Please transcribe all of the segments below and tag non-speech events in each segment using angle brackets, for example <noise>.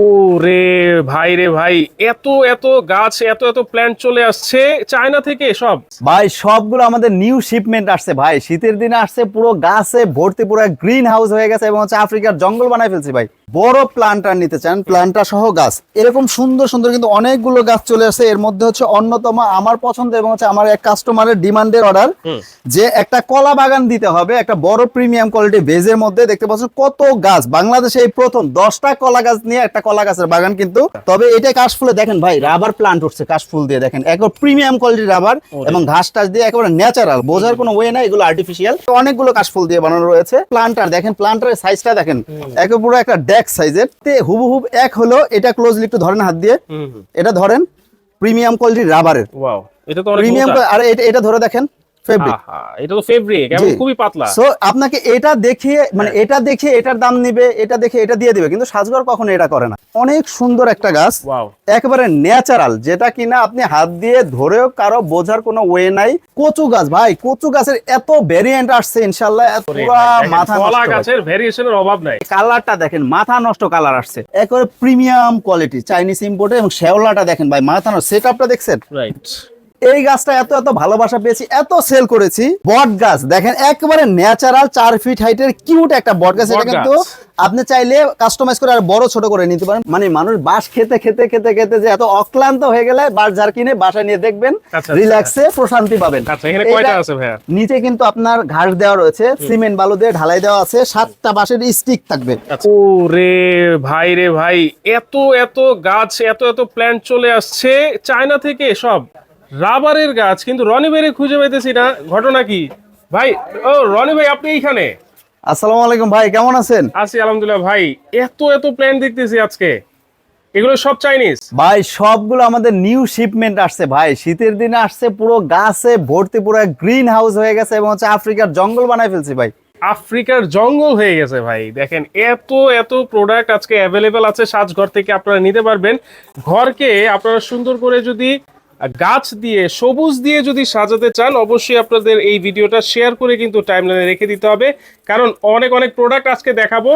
ওরে ভাই রে ভাই এত এত গাছ এত এত প্ল্যান্ট চলে আসছে চায়না থেকে সব। ভাই সবগুলো আমাদের নিউ শিপমেন্ট আসছে ভাই। শীতের দিনে আসছে পুরো গাছে ভর্তি পুরো গ্রিন হাউস হয়ে গেছে এবং হচ্ছে আফ্রিকার জঙ্গল বানাই ফেলছি ভাই। বড় প্লান্টার নিতে চান প্লান্টার সহ গাছ। এরকম সুন্দর সুন্দর কিন্তু অনেকগুলো গাছ চলে আসছে। এর মধ্যে হচ্ছে অন্যতম আমার পছন্দ এবং হচ্ছে আমার এক কাস্টমারের ডিমান্ডের অর্ডার যে একটা কলা বাগান দিতে হবে একটা বড় প্রিমিয়াম কোয়ালিটি ভেজের মধ্যে। দেখতে পাচ্ছেন কত গাছ। বাংলাদেশে এই প্রথম দশটা কলা গাছ নিয়ে একটা কলা গাছের বাগান কিন্তু। তবে এটা কাশফুলে দেখেন ভাই রাবার প্লান্ট উঠছে কাশফুল দিয়ে দেখেন। একবার প্রিমিয়াম কোয়ালিটির রাবার এবং ঘাস টাস দিয়ে একেবারে ন্যাচারাল বোঝার কোনো ওয়ে না এগুলো আর্টিফিশিয়াল অনেকগুলো কাশফুল দিয়ে বানানো রয়েছে। প্লান্টার দেখেন প্লান্টারের সাইজটা দেখেন একে পুরো একটা ডেক সাইজের তে হুবহুব এক হলো এটা ক্লোজলি একটু ধরেন হাত দিয়ে। এটা ধরেন প্রিমিয়াম কোয়ালিটির রাবারের প্রিমিয়াম। আর এটা- এটা ধরে দেখেন। ফেব্রিক এটা তো ফেব্রিক এবং খুবই পাতলা। সো আপনাকে এটা দেখিয়ে মানে এটা দেখে এটার দাম নিবে এটা দেখে এটা দিয়ে দিবে কিন্তু সাজগর কখনো এটা করে না। অনেক সুন্দর একটা গাছ। একেবারে ন্যাচারাল যেটা কিনা আপনি হাত দিয়ে ধরেও কারও বোঝার কোনো ওয়ে নাই। কচু গাছ ভাই কচু গাছের এত ভেরিয়েন্ট আসছে দেখেন, মাথা কলা গাছের ভেরিয়েশনের অভাব নাই। কালারটা দেখেন মাথা নষ্ট কালার আসছে। একেবারে প্রিমিয়াম কোয়ালিটি চাইনিজ ইম্পোর্টে এবং শেওলাটা দেখেন ভাই মাথা নষ্ট। সেট আপটা দেখছেন? রাইট এই গাছটা এত এত ভালোবাসা পেয়েছি এত সেল করেছি। বট গাছ দেখেন একেবারে ন্যাচারাল চার ফিট হাইটের কিউট একটা বট গাছ এটা কিন্তু আপনি চাইলে কাস্টমাইজ করে আর বড় ছোট করে নিতে পারেন। মানে মানুষ বাঁশ খেতে খেতে খেতে খেতে যে এত অক্লান্ত হয়ে গেলে বাঁশ ঝাড় কিনে বাসা নিয়ে দেখবেন আচ্ছা, রিল্যাক্সে প্রশান্তি পাবেন। আচ্ছা নিচে কিন্তু আপনার ঘাস দেওয়া রয়েছে সিমেন্ট বালু দিয়ে ঢালাই দেওয়া আছে সাতটা বাঁশের স্টিক থাকবে। ওরে ভাই রে ভাই এত এত গাছ এত এত প্ল্যান্ট চলে আসছে চায়না থেকে সব? রাবারের গাছ কিন্তু রনি ভাইরে খুঁজে পাইতেছি না। ঘটনা কি? ভাই ও রনি ভাই আপনি এইখানে? আসসালামু আলাইকুম ভাই কেমন আছেন? আছি আলহামদুলিল্লাহ। ভাই এত এত প্ল্যান দেখতেছি আজকে। এগুলো সব চাইনিজ ভাই সবগুলো আমাদের নিউ শিপমেন্ট আসছে ভাই। শীতের দিনে আসছে পুরো গাছে ভর্তি পুরো গ্রিন হাউস হয়ে গেছে এবং হচ্ছে আফ্রিকার জঙ্গল বানাই ফেলছি ভাই। আফ্রিকার জঙ্গল হয়ে গেছে ভাই। দেখেন এত এত প্রোডাক্ট আজকে অ্যাভেলেবেল আছে। সাজঘর থেকে আপনারা নিতে পারবেন। ঘরকে আপনারা সুন্দর করে যদি গাছ দিয়ে সবুজ দিয়ে যদি সাজাতে চান অবশ্যই আপনাদের এই ভিডিওটা শেয়ার করে কিন্তু টাইমলাইনে রেখে দিতে হবে। কারণ অনেক অনেক প্রোডাক্ট আজকে দেখাবো।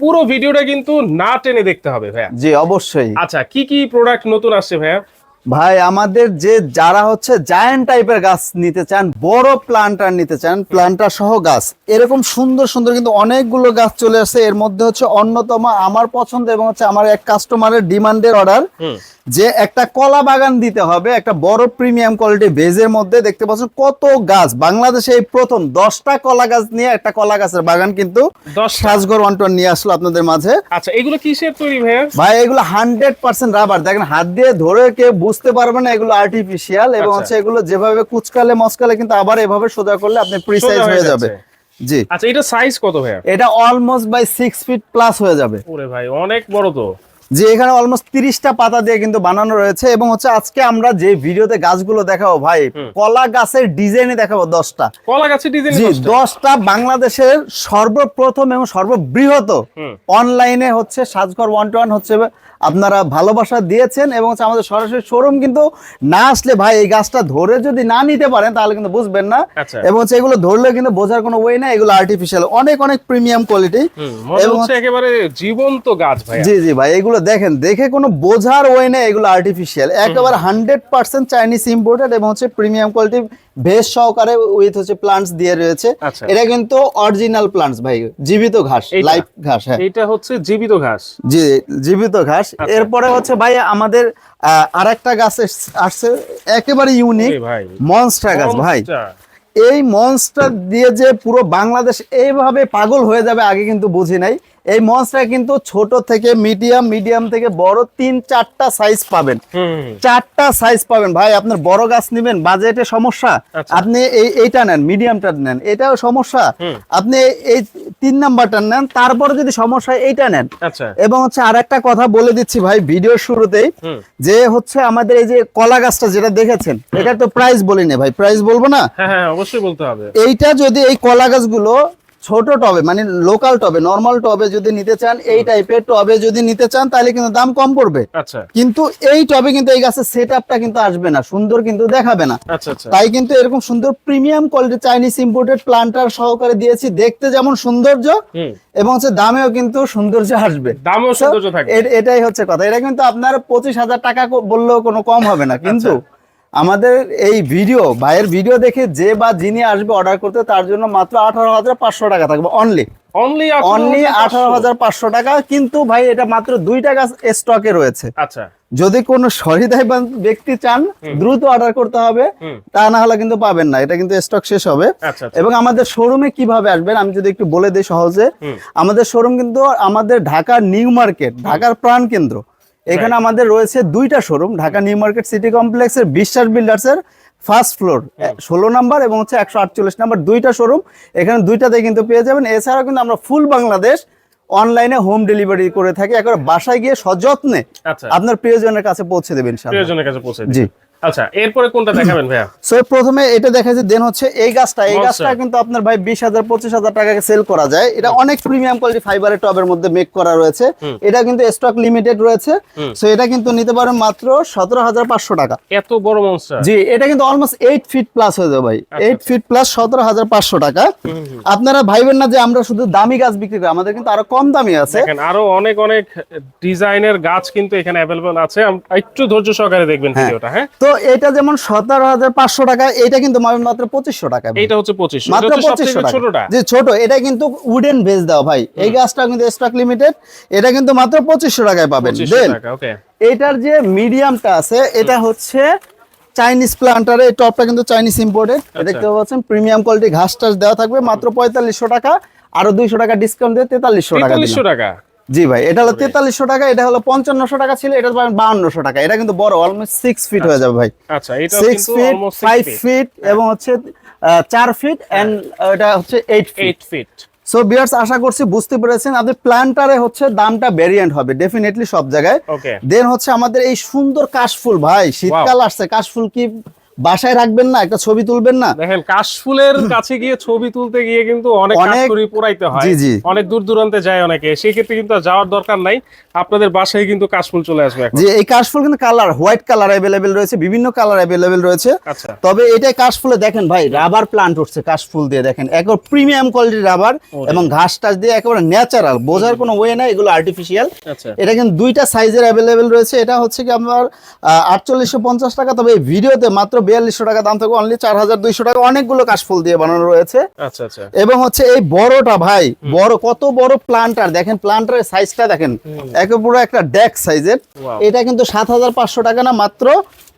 পুরো ভিডিওটা কিন্তু না টেনে দেখতে হবে ভাইয়া। জি অবশ্যই। আচ্ছা কি কি প্রোডাক্ট নতুন আসছে ভাইয়া? ভাই আমাদের যে যারা হচ্ছে জায়ান্ট টাইপের গাছ নিতে চান বড় প্লান্টার নিতে চান প্লান্টার সহ গাছ এরকম সুন্দর সুন্দর কিন্তু অনেকগুলো গাছ চলে আসছে এর মধ্যে হচ্ছে অন্যতম আমার পছন্দ এবং হচ্ছে আমার এক কাস্টমারের ডিমান্ডের অর্ডার যে একটা কলা বাগান দিতে হবে একটা বড় প্রিমিয়াম কোয়ালিটি ভেজের মধ্যে। দেখতে পাচ্ছেন কত গাছ। বাংলাদেশে এই প্রথম দশটা কলা গাছ নিয়ে একটা কলা গাছের বাগান কিন্তু। সাজগর নিয়ে আসলো আপনাদের মাঝে। আচ্ছা এগুলো কিসের তৈরি ভাইয়া? ভাই এগুলো হান্ড্রেড পার্সেন্ট রাবার দেখেন হাত দিয়ে ধরে কেউ বুঝতে পারবে না এগুলো আর্টিফিশিয়াল এবং আচ্ছা। হচ্ছে এগুলো যেভাবে কুচকালে মস্কালে কিন্তু আবার এভাবে সোজা করলে আপনি প্রিসাইজ হয়ে যাবে। জি। আচ্ছা এটা সাইজ কত ভাইয়া? এটা almost by six feet plus হয়ে যাবে। ওরে ভাই অনেক বড় তো। যে এখানে অলমোস্ট তিরিশটা পাতা দিয়ে কিন্তু বানানো রয়েছে এবং হচ্ছে আজকে আমরা যে ভিডিওতে গাছগুলো দেখাবো ভাই কলা গাছের ডিজাইনে দেখাবো দশটা। কলা গাছের ডিজাইন জি দশটা? বাংলাদেশের সর্বপ্রথম এবং সর্ববৃহৎ। অনলাইনে হচ্ছে সাজঘর ওয়ান টু ওয়ান হচ্ছে আপনারা ভালোবাসা দিয়েছেন এবং আমাদের সরাসরি শোরুম কিন্তু না আসলে ভাই এই গাছটা ধরে যদি না নিতে পারেন তাহলে কিন্তু বুঝবেন না। আচ্ছা। এবং হচ্ছে এগুলো ধরলে কিন্তু বোঝার কোনো ওয়ে না এগুলো আর্টিফিশিয়াল অনেক অনেক প্রিমিয়াম কোয়ালিটি এবং একেবারে জীবন্ত গাছ ভাই জি জি ভাই এগুলো দেখেন দেখে কোনো বোঝার ওয়ে নেই এগুলো আর্টিফিশিয়াল একেবারে হান্ড্রেড পার্সেন্ট চাইনিজ ইম্পোর্টেড এবং হচ্ছে প্রিমিয়াম কোয়ালিটি বেশ সহকারে উইথ হচ্ছে প্লান্টস দিয়ে রয়েছে। আচ্ছা। এটা কিন্তু অরিজিনাল প্লান্টস ভাই জীবিত ঘাস লাইভ ঘাস হ্যাঁ। এটা হচ্ছে জীবিত ঘাস। জি জীবিত ঘাস। এরপরে হচ্ছে ভাই আমাদের আর একটা গাছ আসছে একেবারে ইউনিক মনস্টার গাছ ভাই। এই মনস্টার দিয়ে যে পুরো বাংলাদেশ এইভাবে পাগল হয়ে যাবে আগে কিন্তু বুঝি নাই। এই মনস্টার কিন্তু ছোট থেকে মিডিয়াম মিডিয়াম থেকে বড় তিন চারটা সাইজ পাবেন। চারটা সাইজ পাবেন। ভাই আপনার বড় গাছ নেবেন বাজেটে সমস্যা। আচ্ছা। আপনি এই এইটা নেন মিডিয়ামটা নেন এটাও সমস্যা। আপনি এই তিন নাম্বারটা নেন তারপরে যদি সমস্যা এইটা নেন। আচ্ছা। এবং হচ্ছে আর একটা কথা বলে দিচ্ছি ভাই ভিডিওর শুরুতেই যে হচ্ছে আমাদের এই যে কলা গাছটা যেটা দেখেছেন এটা তো প্রাইস বলি না ভাই প্রাইস বলব না? হ্যাঁ হ্যাঁ অবশ্যই বলতে হবে। এইটা যদি এই কলা গাছগুলো ছোট টবে মানে লোকাল টবে নর্মাল টবে যদি নিতে চান এই টাইপের টবে যদি নিতে চান তাহলে কিন্তু দাম কম পড়বে। আচ্ছা। কিন্তু এই টবে কিন্তু এই গাছের সেট আপটা কিন্তু আসবে না সুন্দর কিন্তু দেখাবে না। আচ্ছা আচ্ছা। তাই কিন্তু এরকম সুন্দর premium quality Chinese imported planter সহকারে দিয়েছি দেখতে যেমন সৌন্দর্য এবং হচ্ছে দামেও কিন্তু সৌন্দর্য আসবে। দামও সৌন্দর্য থাকবে। এটাই হচ্ছে কথা। এটা কিন্তু আপনার পঁচিশ হাজার টাকা বললেও কোনো কম হবে না। কিন্তু। আমাদের এই ভিডিও ভাইয়ের ভিডিও দেখে যে বা যিনি আসবে অর্ডার করতে তার জন্য মাত্র আঠারো হাজার পাঁচশো টাকা থাকবে অনলি অনলি অনলি আঠারো হাজার পাঁচশো টাকা কিন্তু ভাই এটা মাত্র দুই টাকা স্টকে রয়েছে। আচ্ছা। যদি কোনো সহৃদয়বান ব্যক্তি চান দ্রুত অর্ডার করতে হবে তা না হলে কিন্তু পাবেন না এটা কিন্তু স্টক শেষ হবে। আচ্ছা আচ্ছা। এবং আমাদের শোরুমে কীভাবে আসবেন আমি যদি একটু বলে দিই সহজে। আমাদের শোরুম কিন্তু আমাদের ঢাকার নিউ মার্কেট ঢাকার প্রাণ কেন্দ্র এখানে আমাদের রয়েছে দুইটা showroom Dhaka new market city কমপ্লেক্সের বিশ্বাস বিল্ডার্স এর ফার্স্ট ফ্লোর ষোলো নাম্বার এবং হচ্ছে একশো আটচল্লিশ নাম্বার দুইটা শোরুম এখানে দুইটাতে কিন্তু পেয়ে যাবেন। এছাড়াও কিন্তু আমরা ফুল বাংলাদেশ অনলাইনে হোম ডেলিভারি করে থাকি। একবার বাসায় গিয়ে সযত্নে আচ্ছা। আপনার প্রিয়জনের কাছে পৌঁছে দেবেন। প্রিয়জনের কাছে পৌঁছে জি। আচ্ছা এরপরে কোনটা দেখাবেন ভাইয়া? <clears throat> সো প্রথমে এটা দেখা দেন হচ্ছে এই গাছটা। এই গাছটা কিন্তু আপনার ভাই বিশ হাজার পঁচিশ সেল করা যায়। এটা অনেক প্রিমিয়াম কোয়ালিটি ফাইবারের টবের মধ্যে মেক করা রয়েছে। এটা কিন্তু স্টক লিমিটেড রয়েছে। সো এটা কিন্তু নিতে পারেন মাত্র সতেরো হাজার পাঁচশো টাকা। এত বড় মনস্টার জি এটা কিন্তু অলমোস্ট এইট ফিট প্লাস হয়ে যাবে ভাই। এইট ফিট প্লাস সতেরো হাজার পাঁচশো টাকা। আপনারা ভাইবেন না যে আমরা শুধু দামি গাছ বিক্রি করি আমাদের কিন্তু আরও কম দামি আছে। দেখেন আরও অনেক অনেক ডিজাইনের গাছ কিন্তু এখানে আছে। একটু ধৈর্য সহকারে দেখবেন হ্যাঁ। ভিডিওটা হ্যাঁ? তো এটা যেমন সতেরো হাজার পাঁচশো টাকা এটা কিন্তু মাত্র পঁচিশশো টাকা। এইটা হচ্ছে পঁচিশ মাত্র পঁচিশশো টাকা। যে ছোট এটা কিন্তু উডেন বেস দেওয়া ভাই। এই গাছটা কিন্তু স্টক লিমিটেড এটা কিন্তু মাত্র পঁচিশশো টাকায় পাবেন। দেন এটার যে মিডিয়ামটা আছে এটা হচ্ছে চাইনিজ প্লান্টারে এই টপটা কিন্তু চাইনিজ ইম্পোর্টেড আচ্ছা। দেখতে পাচ্ছেন প্রিমিয়াম কোয়ালিটি ঘাস টাস দেওয়া থাকবে মাত্র পঁয়তাল্লিশশো টাকা আরও দুইশো টাকা ডিসকাউন্ট দিয়ে তেতাল্লিশশো টাকা তেতাল্লিশশো টাকা। জি ভাই এটা হলো তেতাল্লিশশো টাকা এটা হলো পঞ্চান্নশো টাকা ছিল এটা পাবেন বাউন্নশো টাকা। এটা কিন্তু বড় অলমোস্ট সিক্স ফিট হয়ে যাবে ভাই। আচ্ছা এটা সিক্স কিন্তু ফিট অলমোস্ট ফাইভ ফিট এবং হচ্ছে চার ফিট এন্ড এটা হচ্ছে eight feet eight feet so buyers আশা করছি বুঝতে পেরেছেন আপনি প্ল্যান্টারে হচ্ছে দামটা ভেরিয়েন্ট হবে ডেফিনেটলি সব জায়গায়। দেন হচ্ছে আমাদের এই সুন্দর কাশফুল ভাই শীতকাল আসছে কাশফুল কি বাসায় রাখবেন না একটা ছবি তুলবেন না। দেখেন কাশফুলের কাছে গিয়ে ছবি তুলতে গিয়ে কিন্তু অনেক কাঠুরি পোড়াইতে হয়। জি, জি। অনেক দূর দূরান্তে যায় অনেকে। সেই ক্ষেত্রে কিন্তু যাওয়ার দরকার নাই। আপনাদের বাসায় কিন্তু কাশফুল চলে আসবে এখন। যে এই কাশফুল কিন্তু কালার হোয়াইট কালার অ্যাভেলেবেল রয়েছে বিভিন্ন কালার অ্যাভেলেবেল রয়েছে। আচ্ছা। তবে এটাই কাশফুলে দেখেন ভাই রাবার প্লান্ট উঠছে কাশফুল দিয়ে দেখেন। একবার প্রিমিয়াম কোয়ালিটির রাবার এবং ঘাস টাস দিয়ে একেবারে ন্যাচারাল বোঝার কোনো ওয়ে নাই এগুলো আর্টিফিশিয়াল আচ্ছা। এটা কিন্তু দুইটা সাইজের অ্যাভেলেবেল রয়েছে। এটা হচ্ছে কি আমার আটচল্লিশশো পঞ্চাশ টাকা তবে এই ভিডিওতে মাত্র বিয়াল্লিশশো টাকা দাম থাকবে অনলি চার হাজার দুইশো টাকা। অনেকগুলো কাশফুল দিয়ে বানানো রয়েছে। আচ্ছা আচ্ছা। এবং হচ্ছে এই বড়টা ভাই বড় কত বড় প্লান্টার দেখেন প্লান্টারের সাইজটা দেখেন একে পুরো একটা ডেক সাইজের. এটা কিন্তু সাত হাজার পাঁচশো টাকা না মাত্র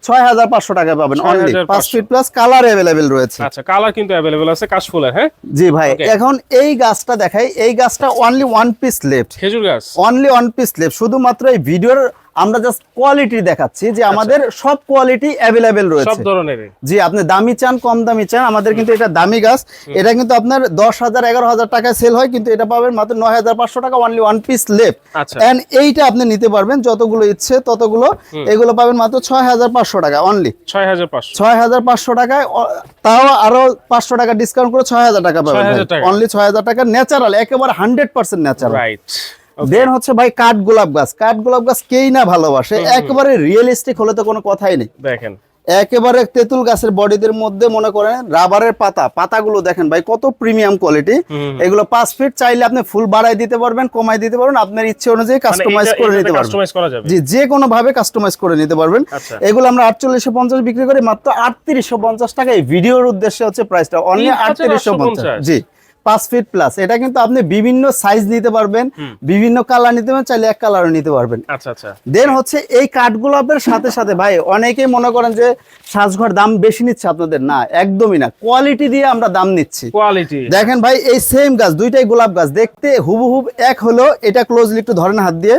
ছয় হাজার পাঁচশো টাকা পাবেন অনলি পাঁচ ফিট প্লাস কালার অ্যাভেলেবেল রয়েছে। আচ্ছা কালার কিন্তু অ্যাভেলেবল আছে কাশফুলের হ্যাঁ? জি ভাই এখন এই গাছটা দেখাই এই গাছটা অনলি ওয়ান পিস লেফট খেজুর গাছ? অনলি ওয়ান পিস লেফট শুধুমাত্র এই ভিডিওর আমরা জাস্ট কোয়ালিটি দেখাচ্ছি যে আমাদের সব কোয়ালিটি অ্যাভেলেবেল সব রয়েছে ধরনের জি আপনি দামি চান কম দামি চান আমাদের কিন্তু এটা দামি গাছ। এটা কিন্তু আপনার দশ হাজার এগারো হাজার টাকায় সেল হয় কিন্তু এটা পাবেন মাত্র নয় হাজার পাঁচশো টাকা অনলি ওয়ান পিস লেফট আচ্ছা। এন্ড এইটা আপনি নিতে পারবেন যতগুলো ইচ্ছে ততগুলো। এগুলো পাবেন মাত্র ছয় হাজার পাঁচশো টাকা অনলি ছয় হাজার পাঁচশো। ছয় হাজার পাঁচশো টাকায় তাও আরও পাঁচশো টাকা ডিসকাউন্ট করে ছয় হাজার টাকা পাবেন অনলি ছয় হাজার টাকা ন্যাচারাল একেবারে hundred percent natural right then হচ্ছে ভাই কাঠ গোলাপ গাছ। কাঠ গোলাপ গাছ কেই না ভালোবাসে। একেবারে রিয়েলিস্টিক হলে তো কোনো কথাই নেই। দেখেন। একেবারে তেঁতুল গাছের বডিদের মধ্যে মনে করেন রাবারের পাতা। পাতাগুলো দেখেন ভাই কত প্রিমিয়াম কোয়ালিটি এগুলো পাঁচ ফিট চাইলে আপনি ফুল বাড়াই দিতে পারবেন কমাই দিতে পারবেন। আপনার ইচ্ছে অনুযায়ী কাস্টমাইজ করে নিতে পারবেন। জি যে কোনো ভাবে কাস্টমাইজ করে নিতে পারবেন। এগুলো আমরা আটচল্লিশশো পঞ্চাশ বিক্রি করি মাত্র আটত্রিশশো পঞ্চাশ টাকা। এই ভিডিওর উদ্দেশ্যে হচ্ছে প্রাইসটা অনলি 3,850 আটত্রিশশো পঞ্চাশ। জি। পাঁচ ফিট প্লাস এটা কিন্তু আপনি বিভিন্ন সাইজ নিতে পারবেন বিভিন্ন কালার নিতে পারবেন চাইলে এক কালারও নিতে পারবেন। আচ্ছা আচ্ছা। দেন হচ্ছে এই কাঠগোলাপের সাথে সাথে ভাই অনেকেই মনে করেন যে সাজঘর দাম বেশি নিচ্ছে আপনাদের। না একদমই না। কোয়ালিটি দিয়ে আমরা দাম নিচ্ছি। কোয়ালিটি দেখেন ভাই এই সেম গাছ দুইটাই গোলাপ গাছ। দেখতে হুবহুব এক হলো এটা ক্লোজলি একটু ধরেন হাত দিয়ে।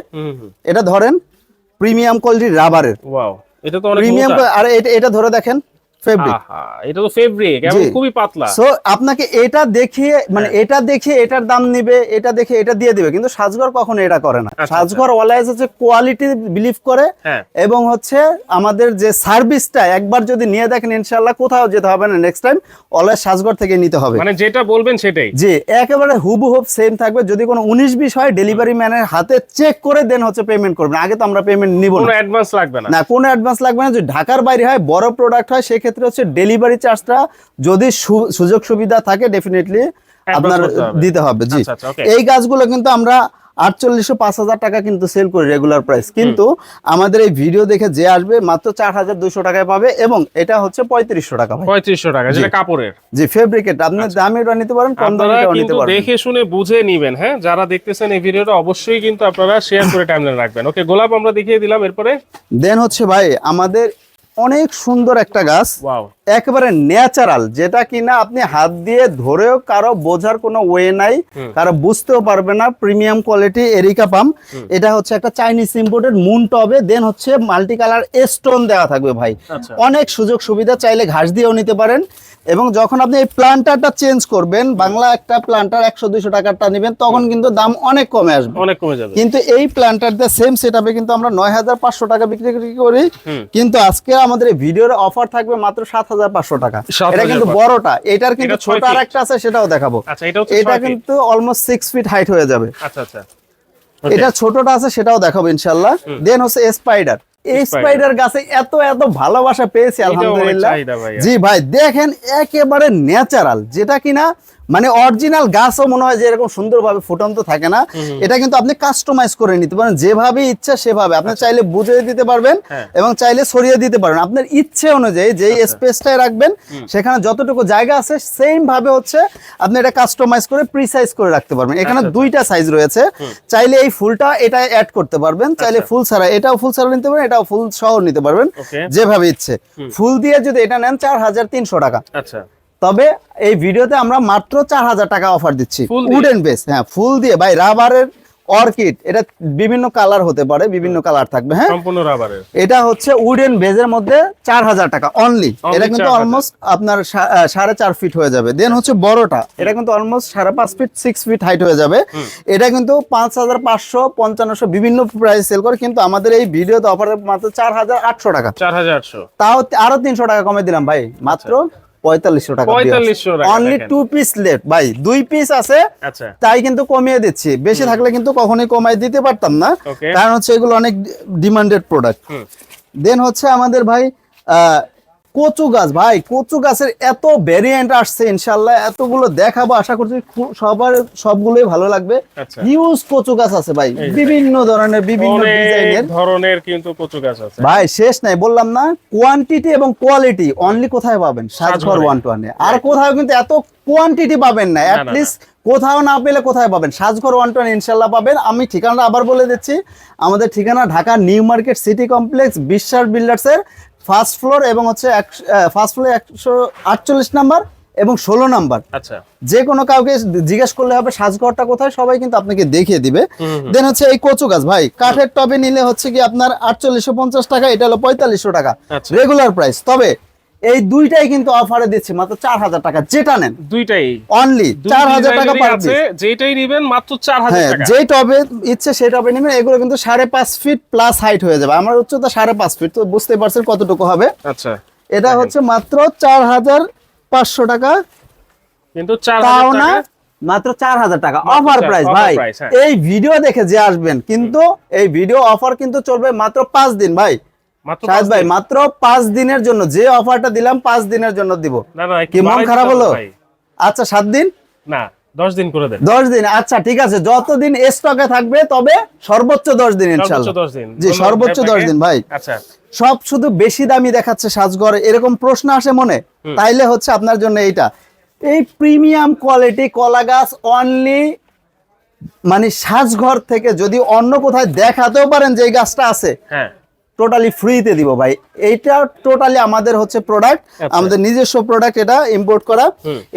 এটা ধরেন প্রিমিয়াম কোয়ালিটির রাবারের ওয়াও এটা তো অনেক প্রিমিয়াম। আর এটা এটা ধরে দেখেন। ফেব্রিক এটা তো ফেব্রিক এবং খুবই পাতলা। সো আপনাকে এটা দেখিয়ে মানে হ্যাঁ। এটা দেখে এটার দাম নিবে এটা দেখে এটা দিয়ে দিবে কিন্তু সাজঘর কখনো এটা করে না। আচ্ছা, সাজঘর অলওয়েজ হচ্ছে কোয়ালিটি বিলিভ করে হ্যাঁ। এবং হচ্ছে আমাদের যে সার্ভিসটা একবার যদি নিয়ে দেখেন ইনশাল্লাহ কোথাও যেতে হবে না নেক্সট টাইম অলওয়েজ সাজঘর থেকে নিতে হবে। মানে যেটা বলবেন সেটাই। জি একেবারে হুবহুব সেম থাকবে যদি কোনো উনিশ বিশ হয় ডেলিভারি ম্যানের হাতে চেক করে দেন হচ্ছে পেমেন্ট করবেন। আগে তো আমরা পেমেন্ট নিব কোনো অ্যাডভান্স লাগবে না। না কোনো অ্যাডভান্স লাগবে না। যদি ঢাকার বাইরে হয় বড় প্রোডাক্ট হয় সেক্ষেত্রে হচ্ছে ডেলিভারি চার্জটা যদি সুযোগ সুবিধা থাকে ডেফিনেটলি আপনার দিতে হবে জি। আচ্ছা, আচ্ছা. এই গাছগুলো কিন্তু আমরা আটচল্লিশশো পাঁচ হাজার টাকা কিন্তু সেল করি রেগুলার প্রাইস কিন্তু আমাদের এই ভিডিও দেখে যে আসবে মাত্র চার হাজার দুশো টাকায় পাবে এবং এটা হচ্ছে পঁয়ত্রিশশো টাকা পঁয়ত্রিশশো টাকা যেটা কাপড়ের। জি ফেব্রিকেট আপনি দামি এটা নিতে পারেন কম দামি আপনারা নিতে পারেন দেখে শুনে বুঝে নিবেন হ্যাঁ? যারা দেখতেছেন এই ভিডিওটা অবশ্যই কিন্তু আপনারা শেয়ার করে টাইমলাইন রাখবেন। ওকে গোলাপ আমরা দেখিয়ে দিলাম এরপরে? দেন হচ্ছে ভাই আমাদের অনেক সুন্দর একটা গাছ। একেবারে ন্যাচারাল যেটা কিনা আপনি হাত দিয়ে ধরেও কারও বোঝার কোনো ওয়ে নাই। কারও বুঝতেও পারবে না প্রিমিয়াম কোয়ালিটি এরিকা পাম এটা হচ্ছে একটা চাইনিজ ইম্পোর্টেড মুন টবে দেন হচ্ছে মাল্টি কালার স্টোন দেওয়া থাকবে ভাই। আচ্ছা। অনেক সুযোগ সুবিধা চাইলে ঘাস দিয়েও নিতে পারেন। এবং যখন আপনি এই প্লান্টারটা চেঞ্জ করবেন বাংলা একটা প্লান্টার একশো দুইশো টাকারটা নেবেন তখন কিন্তু দাম অনেক কমে আসবে। অনেক কমে যাবে। কিন্তু এই প্ল্যান্টার দিয়ে সেম সেট কিন্তু আমরা নয় হাজার পাঁচশো টাকা বিক্রি করি কিন্তু আজকে আমাদের এই ভিডিওর অফার থাকবে মাত্র সাত হাজার পাঁচশো টাকা। এটা কিন্তু বড়টা। এটার কিন্তু ছোট আর একটা আছে সেটাও দেখাবো। আচ্ছা এটা। কিন্তু অলমোস্ট সিক্স ফিট হাইট হয়ে যাবে। আচ্ছা আচ্ছা। এটা ছোটটা আছে সেটাও দেখাবো ইনশাল্লাহ দেন হচ্ছে স্পাইডার এই স্পাইডার গাছে এত এত ভালোবাসা পেয়েছি আলহামদুলিল্লাহ। জি ভাই দেখেন একেবারে ন্যাচারাল যেটা কিনা মানে অরিজিনাল গাছও মনে হয় যে এরকম সুন্দরভাবে ফুটন্ত থাকে না। এটা কিন্তু আপনি কাস্টমাইজ করে নিতে পারেন যেভাবে ইচ্ছা সেভাবে। আপনি চাইলে বুঝিয়ে দিতে পারবেন হ্যাঁ। এবং চাইলে সরিয়ে দিতে পারেন আপনার ইচ্ছে অনুযায়ী যেই স্পেসটাই রাখবেন সেখানে যতটুকু জায়গা আছে সেম ভাবে হচ্ছে আপনি এটা কাস্টমাইজ করে প্রিসাইজ করে রাখতে পারবেন। এখানে আচ্ছা, দুইটা সাইজ রয়েছে। চাইলে এই ফুলটা এটা অ্যাড করতে পারবেন চাইলে আচ্ছা। ফুল ছাড়া এটাও ফুল ছাড়া নিতে পারবেন এটাও ফুল সহ নিতে পারবেন যেভাবে ইচ্ছে। ফুল দিয়ে যদি এটা নেন চার হাজার তিনশো টাকা। আচ্ছা। তবে এই ভিডিওতে আমরা মাত্র চার হাজার টাকা অফার দিচ্ছি? উডেন বেস হ্যাঁ ফুল দিয়ে। ভাই রাবারের অর্কিড এটা বিভিন্ন কালার হতে পারে বিভিন্ন কালার থাকবে হ্যাঁ? সম্পূর্ণ রাবারের। এটা হচ্ছে উডেন বেজের মধ্যে চার হাজার টাকা অনলি এটা কিন্তু অলমোস্ট আপনার সাড়ে চার ফিট হয়ে যাবে। দেন হচ্ছে বড়টা এটা কিন্তু অলমোস্ট সাড়ে পাঁচ ফিট সিক্স ফিট হাইট হয়ে যাবে। এটা কিন্তু পাঁচ হাজার পাঁচশো পঞ্চান্নশো বিভিন্ন প্রাইস সেল করে কিন্তু আমাদের এই ভিডিওতে অফার মাত্র চার হাজার আটশো টাকা। চার হাজার আটশো। তাও আরও তিনশো টাকা কমে দিলাম ভাই। মাত্র পঁয়তাল্লিশশো টাকা 4500 অনলি টু পিস লেট ভাই দুই পিস আছে আচ্ছা। তাই কিন্তু কমিয়ে দিচ্ছি। বেশি থাকলে কিন্তু কখনোই কমাই দিতে পারতাম না। কারণ হচ্ছে এগুলো অনেক ডিমান্ডেড প্রোডাক্ট দেন হচ্ছে আমাদের ভাই আহ, কচু গাছ ভাই কচু গাছের এত ভ্যারিয়েন্ট আসছে ইনশাল্লাহ এতগুলো দেখাবো আশা করছি সবার সবগুলোই ভালো লাগবে। আচ্ছা। হিউজ কচু গাছ আছে ভাই বিভিন্ন ধরনের বিভিন্ন ডিজাইনের ধরনের কিন্তু কচু গাছ আছে। ভাই শেষ নাই বললাম না কোয়ান্টিটি এবং কোয়ালিটি অনলি কোথায় পাবেন? সাজঘর। ওয়ান টু ওয়ানে আর কোথাও কিন্তু এত কোয়ান্টিটি পাবেন না না, অ্যাট লিস্ট কোথাও না পেলে কোথায় পাবেন? সাজঘর ওয়ান টু ওয়ান ইনশাল্লাহ পাবেন। আমি ঠিকানাটা আবার বলে দিচ্ছি আমাদের ঠিকানা Dhaka new market city complex Biswas বিল্ডার্সের first floor এবং হচ্ছে ফার্স্ট ফ্লোর একশো আটচল্লিশ নাম্বার এবং ষোলো নাম্বার। আচ্ছা। যে কোনো কাউকে জিজ্ঞেস করলে হবে সাজঘরটা কোথায় সবাই কিন্তু আপনাকে দেখিয়ে দিবে। দেন হচ্ছে এই কচু গাছ ভাই কাঠের টবে নিলে হচ্ছে কি আপনার আটচল্লিশশো পঞ্চাশ টাকা এটা হলো পঁয়তাল্লিশশো টাকা। আচ্ছা। রেগুলার প্রাইস তবে এই দুইটাই কিন্তু অফারে দিচ্ছি মাত্র চার হাজার টাকা। যেটা নেন দুইটাই। অনলি চার হাজার টাকা পার যেটাই নিবেন মাত্র চার হাজার হ্যাঁ টাকা। যে টবে ইচ্ছে সেই টবে নেবেন এগুলো কিন্তু সাড়ে পাঁচ ফিট প্লাস হাইট হয়ে যাবে। আমার উচ্চতা সাড়ে পাঁচ ফিট তো বুঝতে পারছেন কতটুকু হবে। আচ্ছা। এটা হচ্ছে মাত্র চার হাজার পাঁচশো টাকা। কিন্তু তাও না মাত্র চার হাজার টাকা। অফার প্রাইস ভাই। হ্যাঁ। এই ভিডিও দেখে যে আসবেন কিন্তু এই ভিডিও অফার কিন্তু চলবে মাত্র পাঁচ দিন ভাই। শাহেদ ভাই। মাত্র পাঁচ দিনের জন্য যে অফারটা দিলাম পাঁচ দিনের জন্য দিব। কি মন খারাপ হলো? আচ্ছা সাত দিন? না দশ দিন করে দেন। দশ দিন আচ্ছা ঠিক আছে যতদিন স্টকে থাকবে তবে সর্বোচ্চ দশ দিন ইনশাল্লাহ। জি সর্বোচ্চ দশ দিন ভাই। আচ্ছা। সব শুধু বেশি দামি দেখাচ্ছে সাজঘরে এরকম প্রশ্ন আসে মনে? তাইলে হচ্ছে আপনার জন্য এইটা। এই প্রিমিয়াম কোয়ালিটি কলা গাছ অনলি মানে সাজঘর থেকে যদি অন্য কোথায় দেখাতেও পারেন যে এই গাছটা আছে হ্যাঁ। টোটালি ফ্রিতে দিব ভাই। এইটা টোটালি আমাদের হচ্ছে প্রোডাক্ট। আমাদের নিজস্ব প্রোডাক্ট এটা ইম্পোর্ট করা।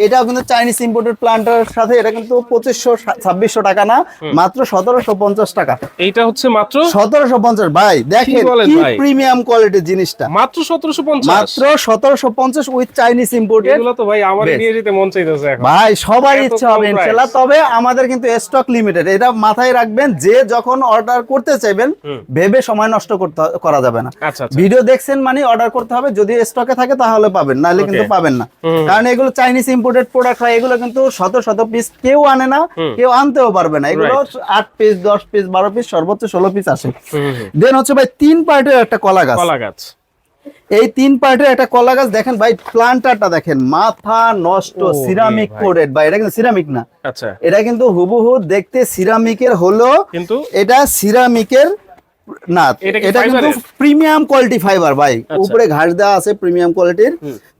এটাও কিন্তু চাইনিজ ইম্পোর্টেড প্লান্টার সাথে এটা কিন্তু পঁচিশশো ছাব্বিশশো টাকা না মাত্র সতেরোশো পঞ্চাশ টাকা। এইটা হচ্ছে মাত্র সতেরোশো পঞ্চাশ ভাই দেখেন কি প্রিমিয়াম কোয়ালিটির জিনিসটা। মাত্র সতেরোশো পঞ্চাশ? মাত্র সতেরোশো পঞ্চাশ উইথ চাইনিজ ইম্পোর্টেড এগুলো তো ভাই আমার নিয়ে যেতে মন চাইতেছে এখন। ভাই সবার ইচ্ছা হবে। ইনশাল্লাহ তবে আমাদের কিন্তু স্টক লিমিটেড এটা মাথায় রাখবেন যে যখন অর্ডার করতে চাইবেন ভেবে সময় নষ্ট করতে করা যাবে না। আচ্ছা আচ্ছা। ভিডিও দেখছেন মানে অর্ডার করতে হবে যদি স্টকে থাকে তাহলে পাবেন নাহলে কিন্তু পাবেন না। কারণ এগুলো চাইনিজ ইম্পোর্টেড প্রোডাক্ট হয় এগুলো কিন্তু শত শত পিস কেউ আনে না কেউ আনতেও পারবে না। এগুলো আট পিস দশ পিস বারো পিস সর্বোচ্চ ষোলো পিস আসে। দেন হচ্ছে ভাই তিন পার্টের একটা কলা গাছ। কলা গাছ। এই তিন পার্টের একটা কলা গাছ দেখেন ভাই প্লান্টারটা দেখেন মাথা নষ্ট সিরামিক। কোটেড ভাই। এটা কিন্তু সিরামিক না। আচ্ছা। এটা কিন্তু হুবহু দেখতে সিরামিকের হলো কিন্তু এটা সিরামিকের না এটা কিন্তু প্রিমিয়াম কোয়ালিটি ফাইবার ভাই। আচ্ছা। উপরে ঘাস দেওয়া আছে প্রিমিয়াম কোয়ালিটির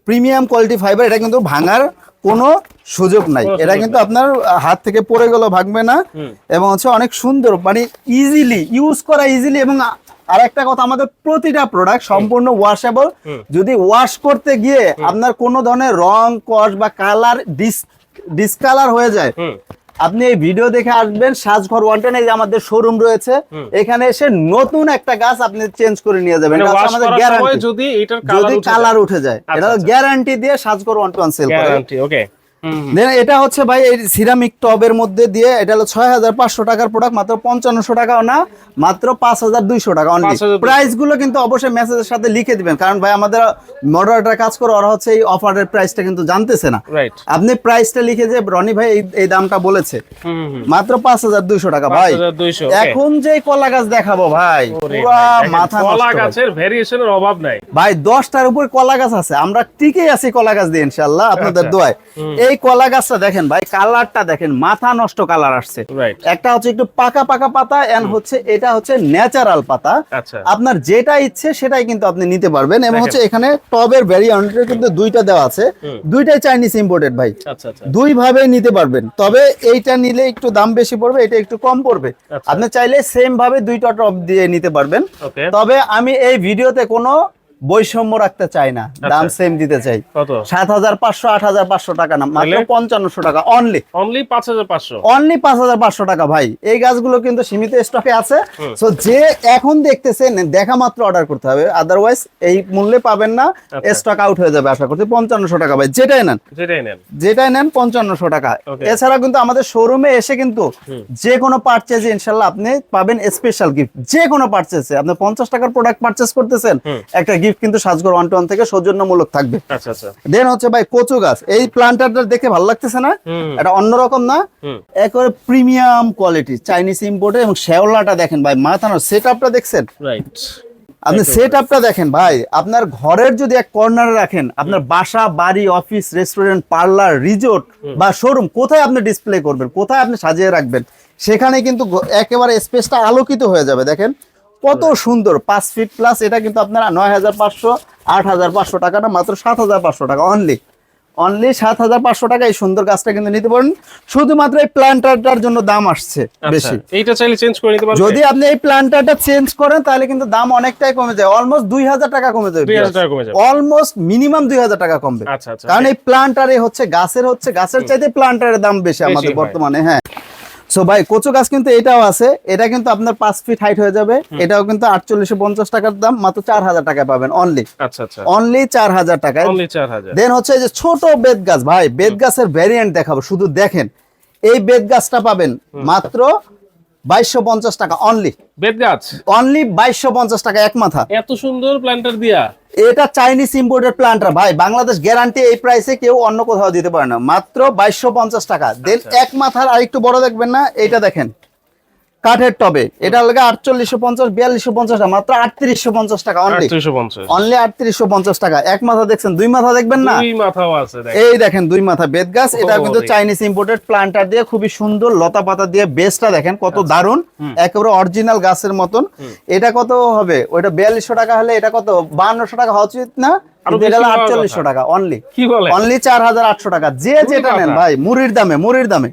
প্রিমিয়াম কোয়ালিটি ফাইবার এটা কিন্তু ভাঙার কোনো সুযোগ নাই। এটা কিন্তু আপনার হাত থেকে পড়ে গেল ভাঙবে না এবং হচ্ছে অনেক সুন্দর মানে ইজিলি ইউজ করা ইজিলি এবং আর একটা কথা আমাদের প্রতিটা প্রোডাক্ট সম্পূর্ণ ওয়াশেবল। যদি ওয়াশ করতে গিয়ে আপনার কোনো ধরনের রং কস বা কালার ডিস ডিসকালার হয়ে যায় আপনি এই ভিডিও দেখে আসবেন সাজঘর ওয়ান্টেন এই যে আমাদের শোরুম রয়েছে এখানে এসে নতুন একটা গাছ আপনি চেঞ্জ করে নিয়ে যাবেন। মানে এটা আমাদের গ্যারান্টি যদি এটার কালার উঠে যায়। আচ্ছা, এটা আচ্ছা। গ্যারান্টি দিয়ে সাজঘর ওয়ান টু সেল করে। গ্যারান্টি ওকে Then এটা হচ্ছে ভাই এই সিরামিক টবের মধ্যে দিয়ে এটা হলো ছয় হাজার পাঁচশো টাকার প্রোডাক্ট মাত্র পঞ্চান্নশো টাকাও না মাত্র পাঁচ হাজার দুইশো টাকা অনলি 5,200 প্রাইসগুলো কিন্তু অবশ্যই মেসেজের সাথে লিখে দিবেন কারণ ভাই আমাদের মডারেটার কাজ করে ওরা হচ্ছে এই অফারের প্রাইসটা কিন্তু জানতেছে না। আপনি প্রাইসটা লিখে যে রনি ভাই এই- দামটা বলেছে মাত্র পাঁচ হাজার দুইশো টাকা ভাই। এখন যে কলা গাছ দেখাবো ভাই পুরা মাথা কলা। গাছের ভেরিয়েশনের অভাব নাই। ভাই দশটার উপর কলা গাছ আছে আমরা টিকে আছি কলা গাছ দিয়ে ইনশাল্লাহ আপনাদের আচ্ছা। দোয়ায়। এই কলা গাছটা দেখেন ভাই কালারটা দেখেন মাথা নষ্ট কালার আসছে। একটা হচ্ছে একটু পাকা পাকা পাতা এন্ড হচ্ছে এটা হচ্ছে ন্যাচারাল পাতা। আচ্ছা। আপনার যেটা ইচ্ছে সেটাই কিন্তু আপনি নিতে পারবেন এবং হচ্ছে এখানে টবের ভ্যারিয়েন্টের কিন্তু দুইটা দেওয়া আছে। দুইটাই চাইনিজ ইম্পোর্টেড ভাই। আচ্ছা আচ্ছা। দুই ভাবে নিতে পারবেন। তবে এইটা নিলে একটু দাম বেশি পড়বে এটা একটু কম পড়বে। আপনি চাইলে সেম ভাবে দুইটা টপ দিয়ে নিতে পারবেন। তবে আমি এই ভিডিওতে কোনো বৈষম্য রাখতে চাই না। দাম আচ্ছা। সেম দিতে চাই। সাত হাজার পাঁচশো আট হাজার পাঁচশো টাকা না মাত্র পঞ্চান্নশো টাকা অনলি অনলি পাঁচ হাজার পাঁচশো? অনলি পাঁচ হাজার পাঁচশো টাকা ভাই। এই গাছগুলো কিন্তু সীমিত স্টকে আছে। সো যে এখন দেখতেছেন দেখা মাত্র অর্ডার করতে হবে। আদারওয়াইজ এই মূল্যে পাবেন না। আচ্ছা। স্টক আউট হয়ে যাবে আশা করছি। পঞ্চান্নশো টাকা ভাই। যেটাই নেন। যেটাই নেন। যেটাই নেন পঞ্চান্নশো টাকা। এছাড়া কিন্তু আমাদের শোরুমে এসে কিন্তু। যে কোনো পারচেজে ইনশাল্লাহ আপনি পাবেন স্পেশাল গিফট যে কোনো পারচেজে আপনি পঞ্চাশ টাকার প্রোডাক্ট পারচেজ করতেছেন একটা গিফট কিন্তু সাজগর ওয়ান টু ওয়ান থেকে সৌজন্যমূলক থাকবে। আচ্ছা আচ্ছা। দেন হচ্ছে ভাই কচু গাছ। এই প্লান্টারটা দেখে ভালো লাগতেছে না? এটা অন্যরকম না। একেবারে প্রিমিয়াম কোয়ালিটি চাইনিজ ইম্পোর্টে এবং শেওলাটা দেখেন ভাই মাথানোর সেট আপটা দেখছেন? রাইট আপনি সেট আপটা দেখেন ভাই আপনার ঘরের যদি এক কর্নারে রাখেন আপনার বাসা বাড়ি অফিস রেস্টুরেন্ট পার্লার রিজোর্ট বা শোরুম কোথায় আপনি ডিসপ্লে করবেন কোথায় আপনি সাজিয়ে রাখবেন সেখানে কিন্তু একেবারে স্পেসটা আলোকিত হয়ে যাবে দেখেন। কত সুন্দর পাঁচ ফিট প্লাস এটা কিন্তু আপনারা নয় হাজার পাঁচশো আট হাজার পাঁচশো টাকা না মাত্র সাত হাজার পাঁচশো টাকা অনলি অনলি সাত হাজার পাঁচশো টাকা এই সুন্দর গাছটা কিন্তু নিতে পারেন। শুধুমাত্র এই প্ল্যান্টারটার জন্য দাম আসছে আচ্ছা বেশি। এইটা চাইলে চেঞ্জ করে নিতে যদি আপনি এই প্ল্যান্টারটা চেঞ্জ করেন তাহলে কিন্তু দাম অনেকটাই কমে যায়। অলমোস্ট দুই হাজার টাকা কমে যাবে 2000 টাকা কমে যাবে। অলমোস্ট মিনিমাম দুই হাজার টাকা কমবে। আচ্ছা আচ্ছা। কারণ এই প্ল্যান্টারে হচ্ছে গাছের হচ্ছে গাছের চাইতে প্ল্যান্টারের দাম বেশি আমাদের বর্তমানে হ্যাঁ। সো ভাই কচু গাছ কিন্তু এটাও আছে। এটা কিন্তু আপনার পাঁচ ফিট হাইট হয়ে যাবে। এটাও কিন্তু আটচল্লিশশো পঞ্চাশ টাকার দাম মাত্র চার হাজার টাকায় পাবেন অনলি আচ্ছা আচ্ছা। অনলি চার হাজার টাকায়। দেন হচ্ছে যে ছোট বেদ গাছ ভাই বেদ গাছের ভ্যারিয়েন্ট দেখাবো শুধু দেখেন। এই বেদ গাছটা পাবেন মাত্র বাইশশো পঞ্চাশ টাকা অনলি বেদ গাছ। অনলি বাইশশো পঞ্চাশ টাকা এক মাথা। এত সুন্দর প্ল্যান্টার দিয়া। এটা চাইনিজ ইম্পোর্টেড প্ল্যান্টার ভাই। বাংলাদেশ গ্যারান্টি এই প্রাইসে কেউ অন্য কোথাও দিতে পারে না। মাত্র বাইশশো পঞ্চাশ টাকা। দেন আচ্ছা। এক মাথার আরেকটু বড় দেখবেন না এটা দেখেন। কাঠের টবে। এটা লাগে আটচল্লিশশো পঞ্চাশ বিয়াল্লিশশো পঞ্চাশ টাকা মাত্র আটত্রিশশো পঞ্চাশ টাকা অনলি অনলি আটত্রিশশো পঞ্চাশ টাকা। এক মাথা দেখছেন দুই মাথা দেখবেন না? এই দেখেন দুই মাথা বেত গাছ। এটা কিন্তু। চাইনিজ ইম্পোর্টেড প্লান্টার দিয়ে খুবই সুন্দর লতা পাতা দিয়ে বেসটা দেখেন কত আচ্ছা। দারুণ একেবারে অরিজিনাল গাছের মতন। এটা কত হবে? ওইটা বিয়াল্লিশশো টাকা হলে এটা কত? বাহান্নশো টাকা হওয়া উচিত না? আটচল্লিশশো টাকা অনলি কি বলে অনলি চার হাজার আটশো টাকা। যে যেটা নেন ভাই মুড়ির দামে মুড়ির দামে।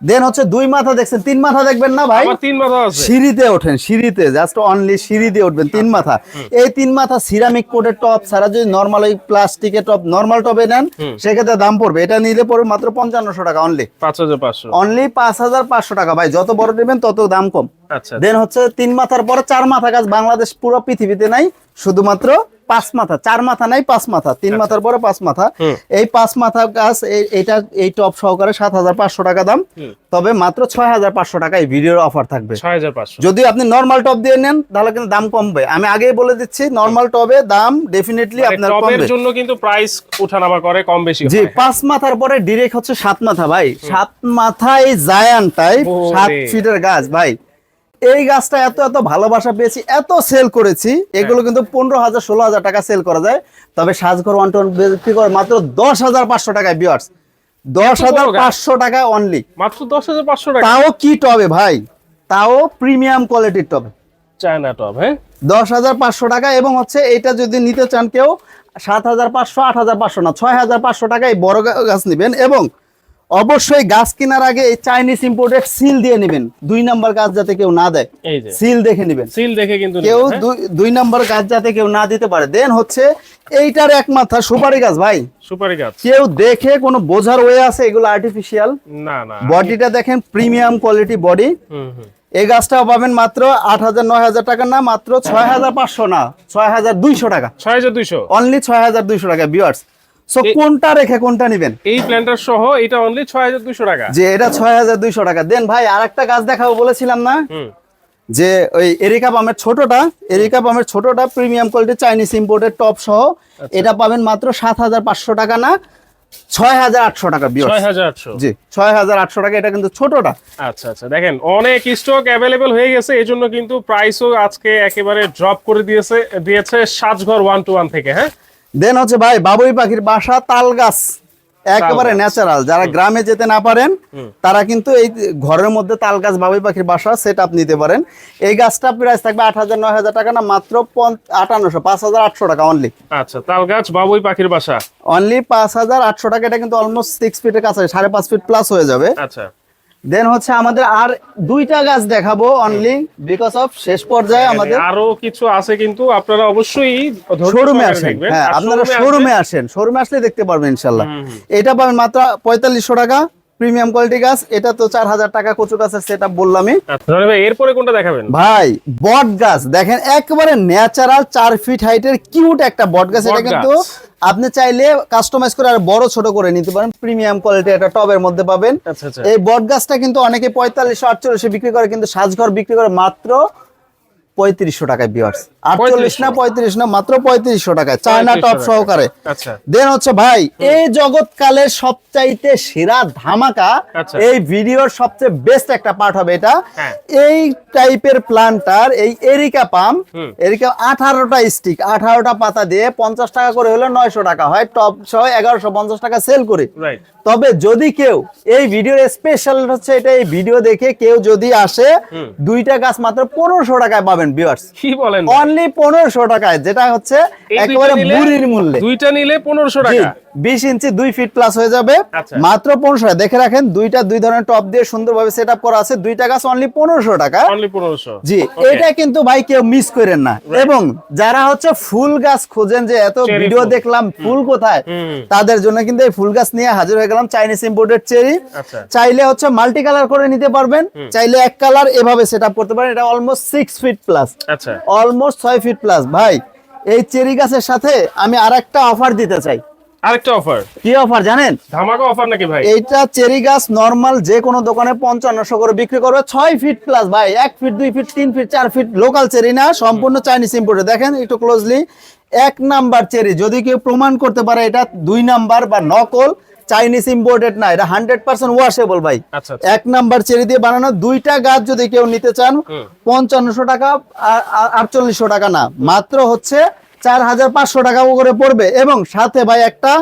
দেন হচ্ছে দুই মাথা দেখছেন তিন মাথা দেখবেন না ভাই? তিন মাথা আছে। সিঁড়িতে ওঠেন সিঁড়িতে জাস্ট অনলি সিঁড়ি দিয়ে উঠবেন তিন মাথা। এই তিন মাথা সিরামিক কোটের টপ ছাড়া যদি নর্মাল ওই প্লাস্টিকের টপ নর্মাল টপে নেন সেক্ষেত্রে দাম পড়বে। এটা নিলে পড়বে মাত্র পঞ্চান্নশো টাকা অনলি পাঁচ হাজার পাঁচশো। অনলি পাঁচ হাজার পাঁচশো টাকা ভাই যত বড় নেবেন তত দাম কম। আচ্ছা। দেন হচ্ছে তিন মাথার পরে চার মাথা গাছ বাংলাদেশ পুরো পৃথিবীতে নাই শুধুমাত্র পাঁচ মাথা চার মাথা নাই পাঁচ মাথা তিন মাথার পরে পাঁচ মাথা। এই পাঁচ মাথা গাছ এইটা এই টপ সহকারে সাত হাজার পাঁচশো টাকা দাম। তবে মাত্র ছয় হাজার পাঁচশো টাকা এই ভিডিওর অফার থাকবে। যদি আপনি নর্মাল টপ দিয়ে নেন তাহলে কিন্তু দাম কমবে। আমি আগেই বলে দিচ্ছি নর্মাল টপে দাম ডেফিনেটলি আপনার টবের কমবে। জন্য কিন্তু প্রাইস উঠানামা করে কম বেশি জি পাঁচ মাথার পরে ডিরেক্ট হচ্ছে সাত মাথা ভাই। সাত মাথা এই জায়ান্ট টাইপ সাত ফিটের গাছ ভাই। এই গাছটা এত এত ভালোবাসা পেয়েছি এত সেল করেছি। এগুলো কিন্তু পনেরো হাজার ষোলো হাজার টাকা সেল করা যায়। তবে সাজঘর ওয়ান টোন বিক্রি করে মাত্র দশ হাজার পাঁচশো টাকায় বিয়ার্স দশ হাজার পাঁচশো টাকা অনলি মাত্র দশ হাজার পাঁচশো টাকা? তাও কি টবে ভাই? তাও প্রিমিয়াম কোয়ালিটির টবে। চায়না টপ হ্যাঁ? দশ হাজার পাঁচশো টাকা এবং হচ্ছে এটা যদি নিতে চান কেউ সাত হাজার পাঁচশো আট হাজার পাঁচশো না ছয় হাজার পাঁচশো টাকা এই বড় গাছ নেবেন এবং অবশ্যই গাছ কেনার আগে এই চাইনিজ ইম্পোর্টেড সিল দিয়ে নেবেন। দুই নাম্বার গাছ যাতে কেউ না দেয় সিল দেখে নেবেন। সিল দেখে কিন্তু কেউ হ্যাঁ? দুই- নাম্বার গাছ যাতে কেউ না দিতে পারে। দেন হচ্ছে এইটার এক মাথা সুপারি গাছ ভাই। সুপারি গাছ। কেউ দেখে কোনো বোঝার ওয়ে আছে এগুলো আর্টিফিশিয়াল না না। বডিটা দেখেন premium quality body hmm hmm. এই গাছটাও পাবেন মাত্র আট হাজার নয় হাজার টাকা না মাত্র ছয় হাজার পাঁচশো না ছয় হাজার দুইশো টাকা। ছয় হাজার দুইশো। অনলি ছয় হাজার দুইশো টাকা বিয়ার্স সো কোনটা রেখে কোনটা নিবেন? এই প্ল্যান্টার সহ এটা অনলি ছয় হাজার দুইশো টাকা। যে এটা ছয় হাজার দুইশো টাকা। দেন ভাই আর একটা গাছ দেখাবো বলেছিলাম না? যে ওই এরিকা পামের ছোটটা এরিকা পামের ছোটটা প্রিমিয়াম কোয়ালিটি চাইনিজ ইম্পোর্টের টপ সহ আচ্ছা। এটা পাবেন মাত্র সাত হাজার পাঁচশো টাকা না ছয় হাজার আটশো টাকা জি ছয় হাজার আটশো টাকা এটা কিন্তু ছোটটা। আচ্ছা আচ্ছা দেখেন অনেক স্টক অ্যাভেলেবেল হয়ে গেছে এই জন্য কিন্তু প্রাইসও আজকে একেবারে ড্রপ করে দিয়েছে দিয়েছে সাজঘর ওয়ান টু ওয়ান থেকে হ্যাঁ? দেন হচ্ছে ভাই বাবুই পাখির বাসা তাল গাছ একেবারে ন্যাচারাল যারা গ্রামে যেতে না পারেন তারা কিন্তু এই ঘরের মধ্যে তাল গাছ বাবুই পাখির বাসা সেট আপ নিতে পারেন। এই গাছটা প্রাইস থাকবে আট হাজার নয় হাজার টাকা না মাত্র আটান্নশো পাঁচ হাজার আটশো টাকা অনলি আচ্ছা তাল গাছ বাবুই পাখির বাসা। অনলি পাঁচ হাজার আটশো টাকা এটা কিন্তু অলমোস্ট সিক্স ফিটের কাছে সাড়ে পাঁচ ফিট প্লাস হয়ে যাবে। আচ্ছা। দেন হচ্ছে আমাদের আর দুইটা গাছ দেখাবো অনলি বিকজ অফ শেষ পর্যায়ে আমাদের আরও কিছু আছে কিন্তু আপনারা অবশ্যই শোরুমে আসেন। হ্যাঁ আপনারা শোরুমে আসেন। শোরুমে আসলে দেখতে পারবেন ইনশাল্লাহ। এটা পাবেন মাত্র পঁয়তাল্লিশশো টাকা। প্রিমিয়াম কোয়ালিটি গাছ এটা তো চার হাজার টাকা কচু গাছের সেট আপ বললামই ভাই এরপরে কোনটা দেখাবেন? ভাই বট গাছ দেখেন একেবারে ন্যাচারাল চার ফিট হাইটের কিউট একটা বট গাছ এটা কিন্তু আপনি চাইলে কাস্টমাইজ করে আর বড় ছোট করে নিতে পারেন। প্রিমিয়াম কোয়ালিটি একটা টবের মধ্যে পাবেন। আচ্ছা আচ্ছা। এই বট গাছটা কিন্তু অনেকে পঁয়তাল্লিশশো আটচল্লিশে বিক্রি করে কিন্তু সাজঘর বিক্রি করে মাত্র পঁয়ত্রিশশো টাকায় বিয়ার্স আটচল্লিশ না পঁয়ত্রিশ না মাত্র পঁয়ত্রিশশো টাকায় চায়না টপ সহকারে। আচ্ছা। দেন হচ্ছে ভাই এই জগৎকালের সবচাইতে সেরা ধামাকা আচ্ছা। এই ভিডিওর সবচেয়ে বেস্ট একটা পার্ট হবে এটা। হ্যাঁ। এই টাইপের প্লান্টার এই এরিকা পাম এরিকা আঠারোটা স্টিক আঠারোটা পাতা দিয়ে পঞ্চাশ টাকা করে হলে নয়শো টাকা হয় টপ সহ এগারোশো পঞ্চাশ টাকা সেল করে। তবে যদি কেউ এই ভিডিওর স্পেশাল হচ্ছে এটা এই ভিডিও দেখে কেউ যদি আসে দুইটা গাছ মাত্র পনেরোশো টাকায় পাবেন ভিউয়ার্স কি বলেন অনলি পনেরোশো টাকায় যেটা হচ্ছে একেবারে মূল্যে। দুইটা নিলে পনেরোশো টাকা। বিশ ইঞ্চি দুই ফিট প্লাস হয়ে যাবে। আচ্ছা। মাত্র পনেরোশো দেখে রাখেন দুইটা দুই ধরনের টপ দিয়ে সুন্দরভাবে সেট আপ করা আছে। দুইটা গাছ অনলি পনেরোশো টাকা। জি এটা কিন্তু ভাই কেউ মিস করেন না। এবং যারা হচ্ছে ফুল গাছ খোঁজেন যে এত ভিডিও দেখলাম ফুল কোথায়? তাদের জন্য কিন্তু এই ফুল গাছ নিয়ে হাজির হয়ে গেলাম চাইনিজ ইম্পোর্টেড চেরি চাইলে হচ্ছে মাল্টি কালার করে নিতে পারবেন। চাইলে এক কালার এভাবে সেট আপ করতে পারেন। এটা almost six feet plus almost ছয় ফিট প্লাস ভাই এই চেরি গাছের সাথে আমি আর একটা অফার দিতে চাই। আরেকটা অফার কি অফার জানেন? ধামাকা অফার নাকি ভাই? এইটা চেরি গাছ নর্মাল যে কোনো দোকানে পঞ্চান্নশো করে বিক্রি করবে। ছয় ফিট প্লাস ভাই এক ফিট দুই ফিট তিন ফিট চার ফিট লোকাল চেরি না সম্পূর্ণ চাইনিজ ইম্পোর্টে দেখেন একটু ক্লোজলি এক নাম্বার চেরি। যদি কেউ প্রমাণ করতে পারে এটা দুই নাম্বার বা নকল চাইনিজ ইম্পোর্টেড না এটা হান্ড্রেড পার্সেন্ট ওয়াশেবল ভাই। আচ্ছা আচ্ছা। এক নাম্বার চেরি দিয়ে বানানো দুইটা গাছ যদি কেউ নিতে চান পঞ্চান্নশো টাকা আটচল্লিশশো টাকা না মাত্র হচ্ছে চার হাজার পাঁচশো টাকা করে পড়বে। এবং সাথে ভাই একটা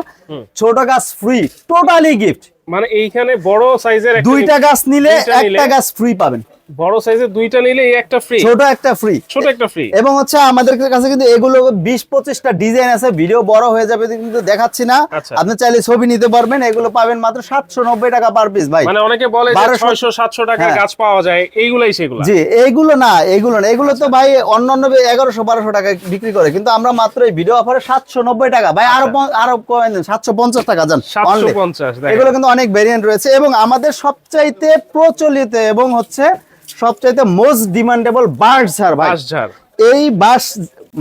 ছোট গাছ ফ্রি টোটালি গিফট মানে এইখানে বড় সাইজের দুইটা গাছ নিলে নিলে- একটা গাছ ফ্রি পাবেন। বড় সাইজের দুইটা নিলে এই একটা ফ্রি ছোট একটা ফ্রি ছোট একটা ফ্রি এবং হচ্ছে আমাদের কাছে কিন্তু এগুলো বিশ পঁচিশটা ডিজাইন আছে। ভিডিও বড় হয়ে যাবে কিন্তু দেখাচ্ছি না। আচ্ছা। আপনি চাইলে ছবি নিতে পারবেন। এগুলো পাবেন মাত্র সাতশো নব্বই টাকা পার পিস ভাই। মানে অনেকে বলে যে 1200 ছয়শো সাতশো টাকা হ্যাঁ। গাছ পাওয়া যায়। এইগুলাই সেগুলো। জি এইগুলো না এগুলো না। এগুলো তো ভাই অন্যান্য এগারোশো বারোশো টাকা বিক্রি করে। কিন্তু আমরা মাত্র এই ভিডিও অফারে সাতশো নব্বই টাকা। ভাই আরও প- আরও সাতশো পঞ্চাশ টাকা যান সাতশো only। পঞ্চাশ এগুলো কিন্তু অনেক ভেরিয়েন্ট রয়েছে। এবং আমাদের সবচাইতে প্রচলিত এবং হচ্ছে সবচাইতে মোস্ট ডিমান্ডেবল বার্ড স্যার ভাই। বাঁশঝাড় এই বাঁশ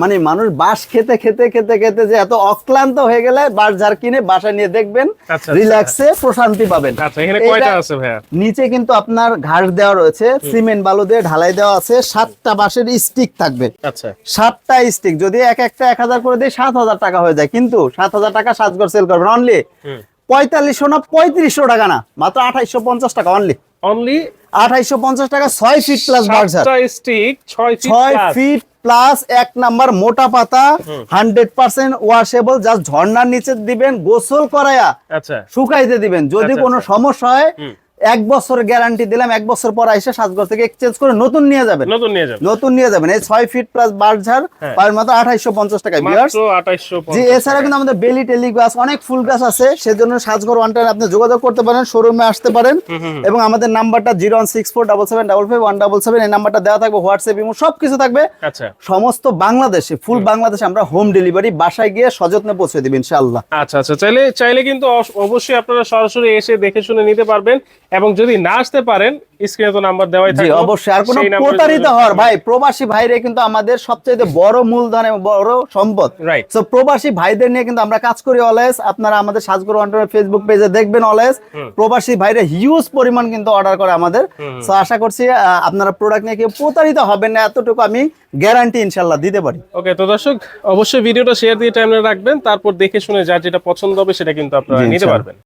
মানে মানুষ বাঁশ খেতে খেতে খেতে খেতে যে এত অক্লান্ত হয়ে গেলে বাঁশ ঝাড় কিনে বাসায় নিয়ে দেখবেন আচ্ছা, রিল্যাক্সে প্রশান্তি পাবেন। আচ্ছা নিচে কিন্তু আপনার ঘাস দেওয়া রয়েছে সিমেন্ট বালু দিয়ে ঢালাই দেওয়া আছে সাতটা বাঁশের স্টিক থাকবে। আচ্ছা। সাতটা স্টিক যদি এক একটা এক হাজার করে দিয়ে সাত হাজার টাকা হয়ে যায়। কিন্তু সাত হাজার টাকা সাজগর সেল করবেন অনলি পঁয়তাল্লিশশো না পঁয়ত্রিশশো টাকা না মাত্র আঠাইশশো পঞ্চাশ টাকা অনলি অনলি পঞ্চাশ টাকা ছয় ফিট প্লাস বার্জার স্টিক ছয় ফিট। প্লাস এক নাম্বার মোটা পাতা হান্ড্রেড পার্সেন্ট ওয়াশেবল জাস্ট ঝর্ণার নিচে দিবেন গোসল করায়া আচ্ছা শুকাইতে দিবেন যদি আচ্ছা, কোনো আচ্ছা। সমস্যা হয়। এক বছর গ্যারান্টি দিলাম এক বছর পর এসে সাজগর থেকে এক্সচেঞ্জ করে নতুন নিয়ে যাবেন। নতুন নিয়ে যাবেন। নতুন নিয়ে যাবেন। এই ছয় ফিট প্লাস বার্জার হ্যাঁ। পার মাত্র আঠাইশো পঞ্চাশ টাকা ভিউয়ার্স মাত্র আঠাইশশো জি এছাড়া কিন্তু আমাদের বেলি টেলি গাছ অনেক ফুল গাছ আছে। সেজন্য সাজঘর ওয়ান টাইম আপনি যোগাযোগ করতে পারেন শোরুমে আসতে পারেন। এবং আমাদের নাম্বারটা zero one six four double seven double five one double seven এই নাম্বারটা দেওয়া থাকবে হোয়াটসঅ্যাপ ইমো সব কিছু থাকবে। আচ্ছা। সমস্ত বাংলাদেশে ফুল বাংলাদেশে আমরা হোম ডেলিভারি বাসায় গিয়ে সযত্নে পৌঁছে দিবেন ইনশাআল্লাহ। আচ্ছা আচ্ছা। চাইলে চাইলে কিন্তু অবশ্যই আপনারা সরাসরি এসে দেখে শুনে নিতে পারবেন। এবং যদি না আসতে পারেন স্ক্রিনে তো নাম্বার দেওয়াই জি থাকবে অবশ্যই। আর কোনো প্রতারিত হওয়ার ভাই প্রবাসী ভাইরে কিন্তু আমাদের সবচেয়ে বড় মূলধন এবং বড় সম্পদ. তো প্রবাসী ভাইদের নিয়ে কিন্তু আমরা কাজ করি অলওয়েজ আপনারা আমাদের সাজগর ওয়ান্টার ফেসবুক পেজে দেখবেন অলওয়েজ প্রবাসী ভাইরা হিউজ পরিমাণ কিন্তু অর্ডার করে আমাদের। তো আশা করছি আপনারা প্রোডাক্ট নিয়ে কেউ প্রতারিত হবেন না। এতটুকু আমি গ্যারান্টি ইনশাল্লাহ দিতে পারি। ওকে তো দর্শক অবশ্যই ভিডিওটা শেয়ার দিয়ে টাইমে রাখবেন। তারপর দেখে শুনে যার যেটা পছন্দ হবে সেটা কিন্তু আপনারা নিতে পারবেন।